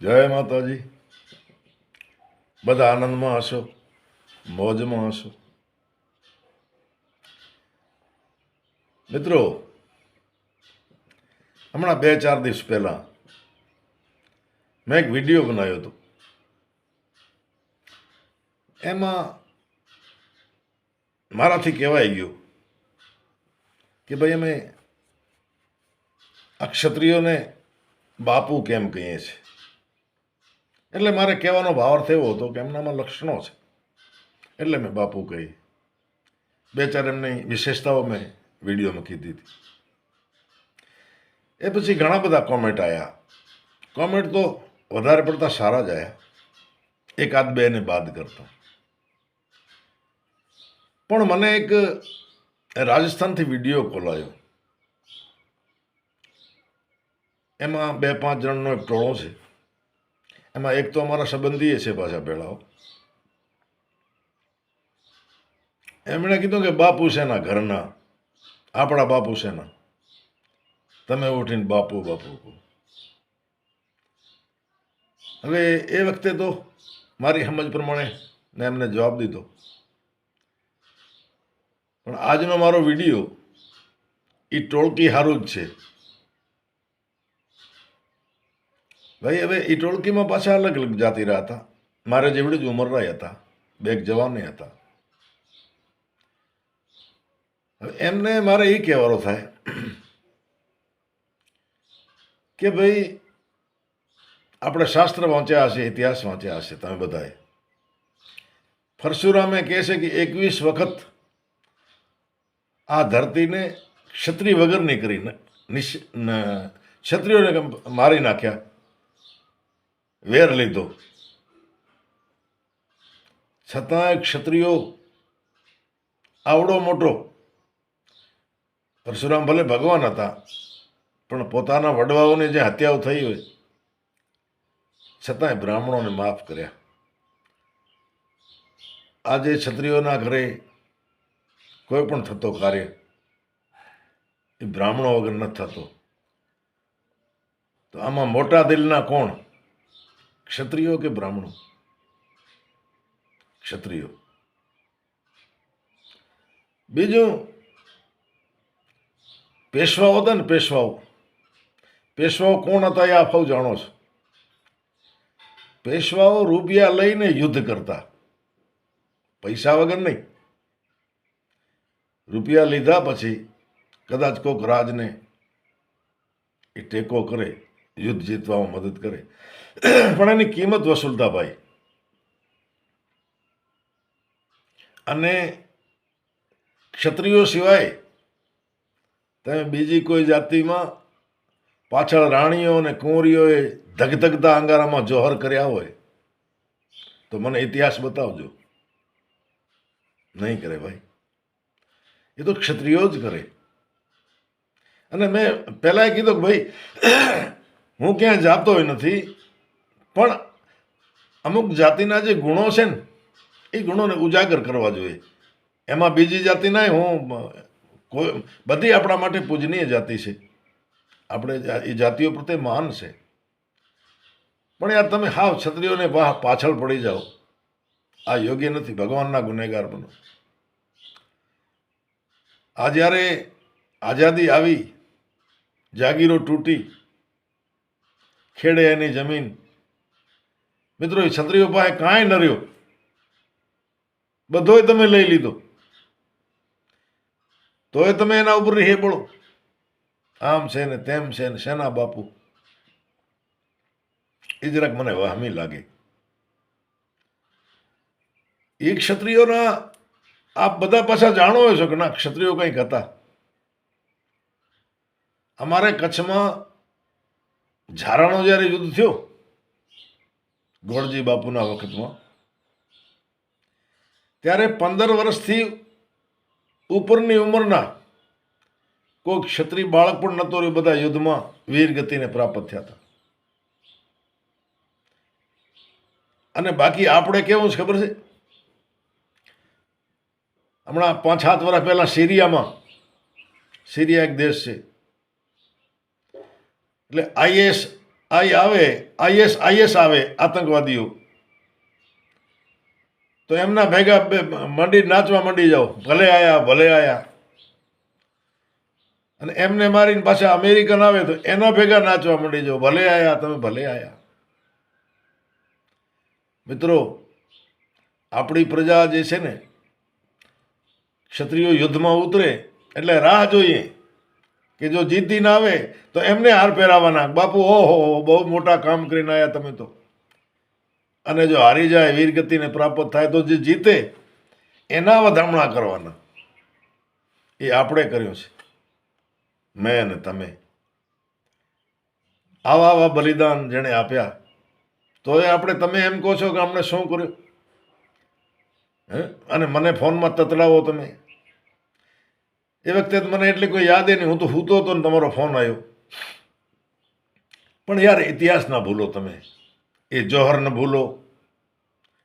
જય માતાજી. બધા આનંદમાં હશો, મોજમાં હશો. મિત્રો, હમણાં બે ચાર દિવસ પહેલાં મેં એક વીડિયો બનાવ્યો હતો. એમાં મારાથી કહેવાય ગયું કે ભાઈ અમે આ ક્ષત્રિયોને બાપુ કેમ કહીએ છીએ? એટલે મારે કહેવાનો ભાવાર્થ એવો હતો કે એમનામાં લક્ષણો છે. એટલે મેં બાપુ કહી, બે ચાર એમની વિશેષતાઓ મેં વિડીયોમાં કીધી હતી. એ પછી ઘણા બધા કોમેન્ટ આવ્યા કોમેન્ટ તો વધારે પડતા સારા જ આવ્યા એકાદ આદ બેને બાદ કરતો. પણ મને એક રાજસ્થાનથી વીડિયો ખોલાયો. એમાં બે પાંચ જણનો એક ટોળો છે. એમાં એક તો અમારા સંબંધીએ છે પાછા ભેળાઓ. એમણે કીધું કે બાપુ શેના ઘરના. આપણા બાપુ શેના તમે ઉઠીને બાપુ બાપુ કહો. હવે એ વખતે તો મારી સમજ પ્રમાણે મેં એમને જવાબ દીધો. પણ આજનો મારો વીડિયો એ ટોળકી સારું જ છે. ભાઈ, હવે એ ટોળકીમાં પાછા અલગ અલગ જાતિરા હતા. મારે જેવડી જ ઉંમરના હતા. બે એક જવાને હતા. હવે એમને મારે એ કહેવાનો થાય કે ભાઈ, આપણે શાસ્ત્ર વાંચ્યા હશે, ઇતિહાસ વાંચ્યા હશે, તમે બધાએ. પરશુરામે કહે છે કે એકવીસ વખત આ ધરતીને ક્ષત્રિય વગરની કરી નિશ ક્ષત્રિયોને મારી નાખ્યા. વેર લીધો. છતાંય ક્ષત્રિયો આવડો મોટો. પરશુરામ ભલે ભગવાન હતા, પણ પોતાના વડવાઓની જે હત્યાઓ થઈ હોય, છતાંય બ્રાહ્મણોને માફ કર્યા. આજે ક્ષત્રિયોના ઘરે કોઈ પણ થતો કાર્ય એ બ્રાહ્મણો વગર નથી થતો. તો આમાં મોટા દિલના કોણ? ક્ષત્રિયો કે બ્રાહ્મણો? ક્ષત્રિયો. બીજું, પેશવાઓ હતા ને પેશવાઓ. પેશવાઓ કોણ હતા એ આ સૌ જાણો છો. પેશવાઓ રૂપિયા લઈને યુદ્ધ કરતા. પૈસા વગર નહીં. રૂપિયા લીધા પછી કદાચ કોઈક રાજને એ ટેકો કરે, યુદ્ધ જીતવામાં મદદ કરે. પણ એની કિંમત વસૂલતા ભાઈ અને ક્ષત્રિયો સિવાય તમે બીજી કોઈ જાતિમાં પાછળ રાણીઓ અને કુંવરીઓએ ધગધગતા અંગારામાં જોહર કર્યા હોય, તો મને ઇતિહાસ બતાવજો. નહીં કરે ભાઈ. એ તો ક્ષત્રિયો જ કરે. અને મેં પહેલાં કીધું કે ભાઈ, હું ક્યાંય જાતો નથી પણ અમુક જાતિના જે ગુણો છે ને, એ ગુણોને ઉજાગર કરવા જોઈએ. એમાં બીજી જાતિના હું કોઈ, બધી આપણા માટે પૂજનીય જાતિ છે. આપણે એ જાતિઓ પ્રત્યે માન છે. પણ યાર તમે હાવ ક્ષત્રિયોને વાહ પાછળ પડી જાઓ. આ યોગ્ય નથી, ભગવાનના ગુનેગાર બનો. આ જ્યારે આઝાદી આવી, જાગીરો તૂટી, ખેડે એની જમીન મિત્રો, એ છત્રીઓ પાસે કાંઈ ન રહ્યો. બધોય તમે લઈ લીધો. તોય તમે એના ઉપર રહે પડો. આમ છે ને તેમ છે ને શેના બાપુ? એ જરાક મને વહમી લાગે. એ ક્ષત્રિયોના આપ બધા પાછા જાણો છો કે ના, ક્ષત્રિયો કંઈક હતા. અમારે કચ્છમાં ઝારાનો જ્યારે યુદ્ધ થયો ગોળજી બાપુના વખતમાં. ત્યારે પંદર વર્ષથી ઉપરની ઉંમરના કોઈ ક્ષત્રિય બાળક પણ નહોતો રહ્યું બધા યુદ્ધમાં વીર ગતિને પ્રાપ્ત થયા હતા. અને બાકી આપણે કેવું છે ખબર છે? હમણાં પાંચ સાત વર્ષ પહેલાં સિરિયામાં, સિરિયા એક દેશ છે. એટલે આઈએસ આઈ આવે, આઈએસ આઈએસ આવે, આતંકવાદીઓ. તો એમના ભેગા મંડી, નાચવા મંડી જાઓ. ભલે આયા ભલે આયા. અને એમને મારીને પાછા અમેરિકન આવે તો એના ભેગા નાચવા મંડી જાઓ. ભલે આયા, તમે ભલે આયા. મિત્રો, આપણી પ્રજા જે છે ને, ક્ષત્રિયો યુદ્ધમાં ઉતરે, એટલે રાહ જોઈએ. કે જો જીતી ના આવે, તો એમને હાર પહેરાવાના. બાપુ, ઓહો, બહુ મોટા કામ કરીને આવ્યા તમે તો. અને જો હારી જાય, વીરગતિને પ્રાપ્ત થાય, તો જે જીતે, એના વધામણા કરવાના. એ આપણે કર્યું છે. મેં અને તમે. આવા આવા બલિદાન જેણે આપ્યા તો એ આપણે તમે એમ કહો છો કે અમને શું કર્યું? હે? અને મને ફોનમાં તતડાવો તમે. એ વખતે મને એટલી કોઈ યાદ નહીં. હું તો સૂતો હતો ને તમારો ફોન આવ્યો. પણ યાર, ઇતિહાસ ના ભૂલો તમે. એ જોહરને ભૂલો,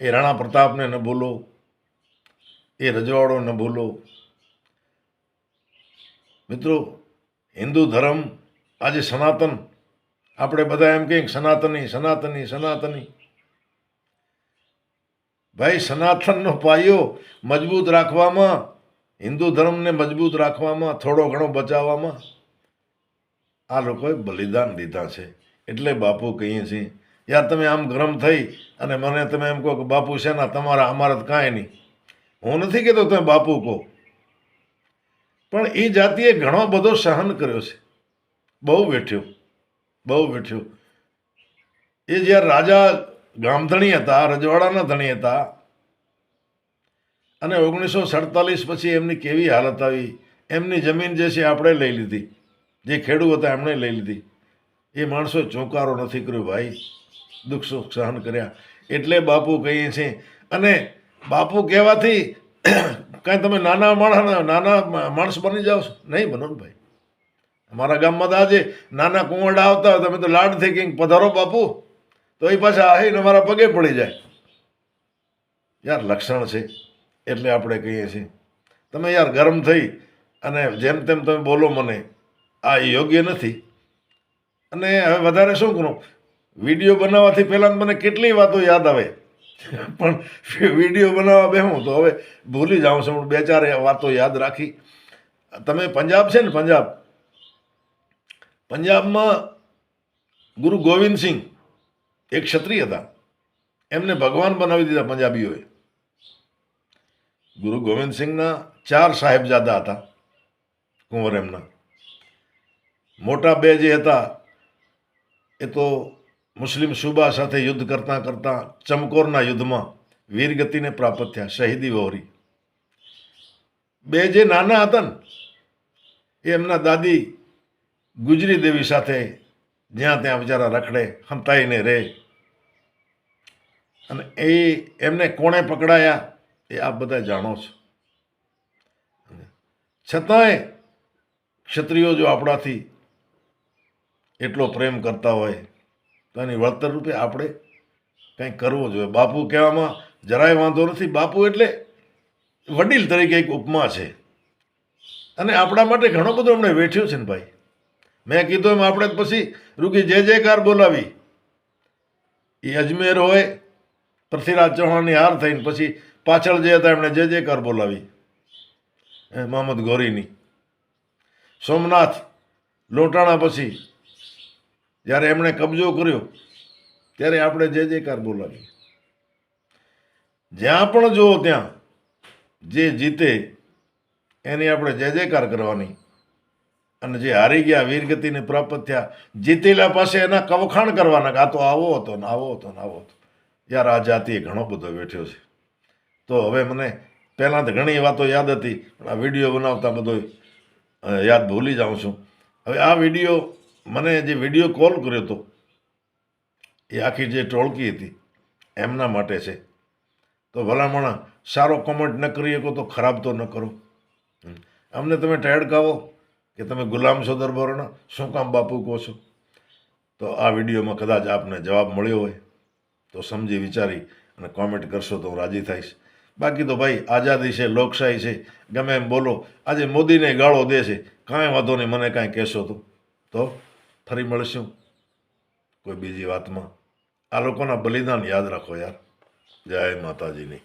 એ રાણા પ્રતાપને ન ભૂલો, એ રજવાડો ન ભૂલો. મિત્રો, હિન્દુ ધર્મ આજે સનાતન. આપણે બધા એમ કહીએ સનાતની સનાતની સનાતની. ભાઈ, સનાતનનો પાયો મજબૂત રાખવામાં હિન્દુ ધર્મને મજબૂત રાખવામાં, થોડો ઘણો બચાવવામાં આ લોકોએ બલિદાન દીધા છે. એટલે બાપુ કહીએ છીએ, યાર તમે આમ ગરમ થઈ અને મને તમે એમ કહો કે, બાપુ છે ના તમારા અમારા કાંઈ નહીં. હું નથી કહેતો તમે બાપુ કહો. પણ એ જાતિએ ઘણો બધો સહન કર્યો છે. બહુ વેઠ્યો બહુ વેઠ્યો. એ જ્યારે રાજા ગામધણી હતા, રજવાડાના ધણી હતા અને ઓગણીસો સડતાલીસ પછી એમની કેવી હાલત આવી? એમની જમીન જે છે આપણે લઈ લીધી. જે ખેડૂત હતા એમણે લઈ લીધી. એ માણસો ચોંકારો નથી કર્યો ભાઈ. દુઃખ સુખ સહન કર્યા. એટલે બાપુ કહીએ છીએ. અને બાપુ કહેવાથી કાંઈ તમે નાના માણસ નાના માણસ બની જાઓ નહીં બનો ને ભાઈ. અમારા ગામમાં તો આજે નાના કુંવરડા આવતા હોય, તમે તો લાડથી કંઈક પધારો બાપુ. તો એ પાછા આવીને અમારા પગે પડી જાય. યાર લક્ષણ છે. એટલે આપણે કહીએ છીએ. તમે યાર ગરમ થઈ અને જેમ તેમ તમે બોલો મને, આ યોગ્ય નથી. અને હવે વધારે શું કરું? વીડિયો બનાવવાથી પહેલાં મને કેટલી વાતો યાદ આવે. પણ વીડિયો બનાવવા બેહું તો હવે ભૂલી જાઉં છું હું બે ચાર વાતો યાદ રાખી. તમે પંજાબ છે ને પંજાબ? પંજાબમાં ગુરુ ગોવિંદસિંહ એક ક્ષત્રિય હતા. એમને ભગવાન બનાવી દીધા પંજાબીઓએ. ગુરુ ગોવિંદસિંહના ચાર સાહેબજાદા હતા કુંવર એમના મોટા બે જે હતા, એ તો મુસ્લિમ સુબા સાથે યુદ્ધ કરતાં કરતાં ચમકોરના યુદ્ધમાં વીરગતિને પ્રાપ્ત થયા, શહીદી વહોરી. બે જે નાના હતા ને એમના દાદી ગુજરી દેવી સાથે જ્યાં ત્યાં બિચારા રખડે, હંતાઈને રહે અને એ એમને કોણે પકડાયા? એ આપ બધા જાણો છો. છતાંય ક્ષત્રિયો જો આપણાથી એટલો પ્રેમ કરતા હોય, તો એની વળતર રૂપે આપણે કંઈક કરવું જોઈએ. બાપુ કહેવામાં જરાય વાંધો નથી. બાપુ એટલે વડીલ તરીકે એક ઉપમા છે. અને આપણા માટે ઘણો બધો અમને વેઠ્યો છે ને ભાઈ. મેં કીધું એમ આપણે પછી રૂકી જે જયકાર બોલાવી. એ અજમેર હોય, પૃથ્વીરાજ ચૌહાણની હાર થઈને પછી પાછળ જે હતા એમણે જે જયકાર બોલાવી. એ મોહમ્મદ ગોરીની. સોમનાથ લોટાણા પછી જ્યારે એમણે કબજો કર્યો, ત્યારે આપણે જે જયકાર બોલાવી. જ્યાં પણ જુઓ ત્યાં જે જીતે એની આપણે જય જયકાર કરવાની. અને જે હારી ગયા, વીરગતિને પ્રાપ્ત થયા, જીતેલા પાસે એના કવખાણ કરવાના કે આ તો આવો હતો ને આવો હતો ને આવો હતો. યાર આ જાતિએ ઘણો બધો વેઠ્યો છે. તો હવે મને પહેલાં તો ઘણી વાતો યાદ હતી, પણ આ વીડિયો બનાવતા બધો યાદ ભૂલી જાઉં છું. હવે આ વીડિયો, મને જે વીડિયો કોલ કર્યો હતો એ આખી જે ટોળકી હતી, એમના માટે છે. તો ભલામણ, સારો કોમેન્ટ ન કરી શકો તો ખરાબ તો ન કરો. અમને તમે ટેડકાવો કે તમે ગુલામ છો દરબારોના, શું કામ બાપુ કહો છો? તો આ વિડીયોમાં કદાચ આપને જવાબ મળ્યો હોય, તો સમજી વિચારી અને કોમેન્ટ કરશો તો હું રાજી થઈશ. બાકી તો ભાઈ આઝાદી છે, લોકશાહી છે, ગમે એમ બોલો, આજે મોદીને ગાળો દે છે, કાંઈ વાંધો નહીં, મને કાંઈ કહેશો તો. તો ફરી મળશું કોઈ બીજી વાતમાં. આ લોકોના બલિદાન યાદ રાખો યાર. જય માતાજીની.